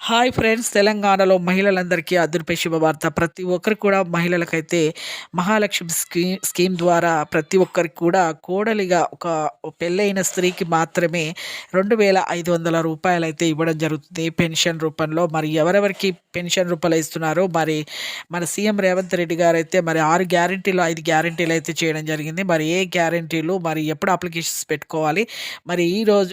Hi friends తెలంగాణలో మహిళలందరికీ అదురుపై శుభవార్త. ప్రతి ఒక్కరికి కూడా మహిళలకైతే మహాలక్ష్మి స్కీమ్ స్కీమ్ ద్వారా ప్రతి ఒక్కరికి కూడా కోడలిగా ఒక పెళ్ళైన స్త్రీకి మాత్రమే రెండు వేల ఐదు వందల రూపాయలు అయితే ఇవ్వడం జరుగుతుంది పెన్షన్ రూపంలో. మరి ఎవరెవరికి పెన్షన్ రూపాయలు ఇస్తున్నారో మరి మన సీఎం రేవంత్ రెడ్డి గారు అయితే మరి ఆరు గ్యారంటీలు ఐదు గ్యారంటీలు అయితే చేయడం జరిగింది. మరి ఏ గ్యారంటీలు మరి ఎప్పుడు అప్లికేషన్స్ పెట్టుకోవాలి? మరి ఈరోజు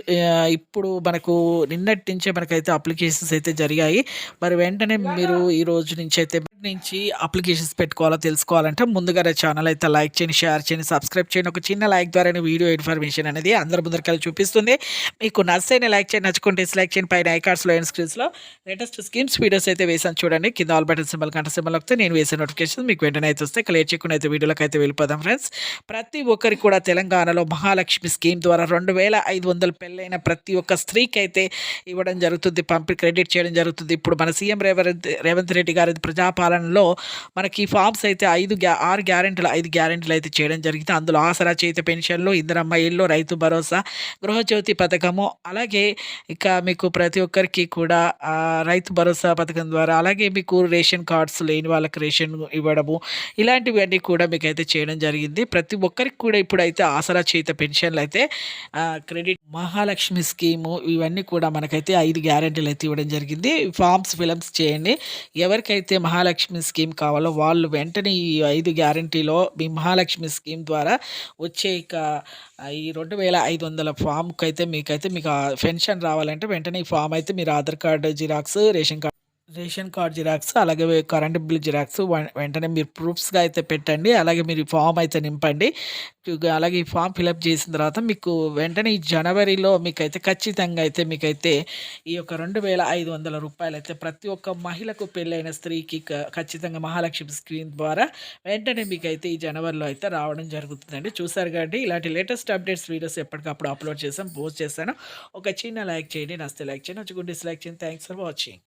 ఇప్పుడు మనకు నిన్నటి నుంచే మనకైతే అప్లికేషన్స్ అయితే జరిగాయి. మరి వెంటనే మీరు ఈ రోజు నుంచి అయితే నుంచి అప్లికేషన్స్ పెట్టుకోవాలో తెలుసుకోవాలంటే ముందుగా ఛానల్ అయితే లైక్ చేయండి షేర్ చేయండి సబ్స్క్రైబ్ చేయండి. ఒక చిన్న లైక్ ద్వారా వీడియో ఇన్ఫర్మేషన్ అనేది అందరి ముందరికల్ చూపిస్తుంది. మీకు నచ్చైన లైక్ చేయండి నచ్చుకుంటే లైక్ చేయండి. పైన ఐకార్డ్స్లో అండ్ స్క్రీన్స్లో లేటెస్ట్ స్కీమ్స్ వీడియోస్ అయితే వేసాను చూడండి. కింద ఆల్ బటన్ సింబల్ కంట సింబల్ వస్తే నేను వేసే నోటిఫికేషన్ మీకు వెంటనే అయితే వస్తే క్లియర్ చేయకుండా అయితే వీడియోలకు అయితే వెళ్ళిపోదాం ఫ్రెండ్స్ ప్రతి ఒక్కరికి కూడా తెలంగాణలో మహాలక్ష్మి స్కీమ్ ద్వారా రెండు వేల ఐదు వందలు పెళ్ళైన ప్రతి ఒక్క స్త్రీకి అయితే ఇవ్వడం జరుగుతుంది. పంపి క్రెడిట్ చేయడం జరుగుతుంది. ఇప్పుడు మన సీఎం రేవంత్ రేవంత్ రెడ్డి గారి పాలనలో మనకి ఫామ్స్ అయితే ఐదు గ్యా ఆరు గ్యారెంటీలు ఐదు గ్యారెంటీలు అయితే చేయడం జరిగింది. అందులో ఆసరా చేతి పెన్షన్లు ఇందిరమ్మ ఇల్లు రైతు భరోసా గృహజ్యోతి పథకము అలాగే ఇక మీకు ప్రతి ఒక్కరికి కూడా రైతు భరోసా పథకం ద్వారా అలాగే మీకు రేషన్ కార్డ్స్ లేని వాళ్ళకి రేషన్ ఇవ్వడము ఇలాంటివన్నీ కూడా మీకు అయితే చేయడం జరిగింది. ప్రతి ఒక్కరికి కూడా ఇప్పుడైతే ఆసరా చేత పెన్షన్లు అయితే క్రెడిట్ మహాలక్ష్మి స్కీము ఇవన్నీ కూడా మనకైతే ఐదు గ్యారెంటీలు అయితే ఇవ్వడం జరిగింది. ఫామ్స్ ఫిలమ్స్ చేయండి. ఎవరికైతే మహాలక్ష్మి స్కీమ్ కావాలో వాళ్ళు వెంటనే ఈ ఐదు గ్యారంటీలో మీ మహాలక్ష్మి స్కీమ్ ద్వారా వచ్చే ఇక ఈ రెండు వేల ఐదు వందల ఫామ్కి అయితే మీకైతే మీకు పెన్షన్ రావాలంటే వెంటనే ఈ ఫామ్ అయితే మీరు Aadhaar card xerox ration card ration card xerox అలాగే కరెంట్ బిల్ జిరాక్స్ వెంటనే మీరు ప్రూఫ్స్గా అయితే పెట్టండి అలాగే మీరు ఫామ్ అయితే నింపండి. అలాగే ఈ ఫామ్ ఫిలప్ చేసిన తర్వాత మీకు వెంటనే ఈ జనవరిలో మీకైతే ఖచ్చితంగా అయితే మీకైతే ఈ యొక్క రెండు వేల ఐదు వందల రూపాయలు అయితే ప్రతి ఒక్క మహిళకు పెళ్ళైన స్త్రీకి ఖచ్చితంగా మహాలక్ష్మి స్క్రీన్ ద్వారా వెంటనే మీకైతే ఈ జనవరిలో అయితే రావడం జరుగుతుందండి. చూసారు కాబట్టి ఇలాంటి లేటెస్ట్ అప్డేట్స్ వీడియోస్ ఎప్పటికప్పుడు అప్లోడ్ చేసాం పోస్ట్ చేస్తాను ఒక చిన్న లైక్ చేయండి నస్తే లైక్ చేయండి వచ్చి డిస్లైక్ చేయండి. Thanks for watching.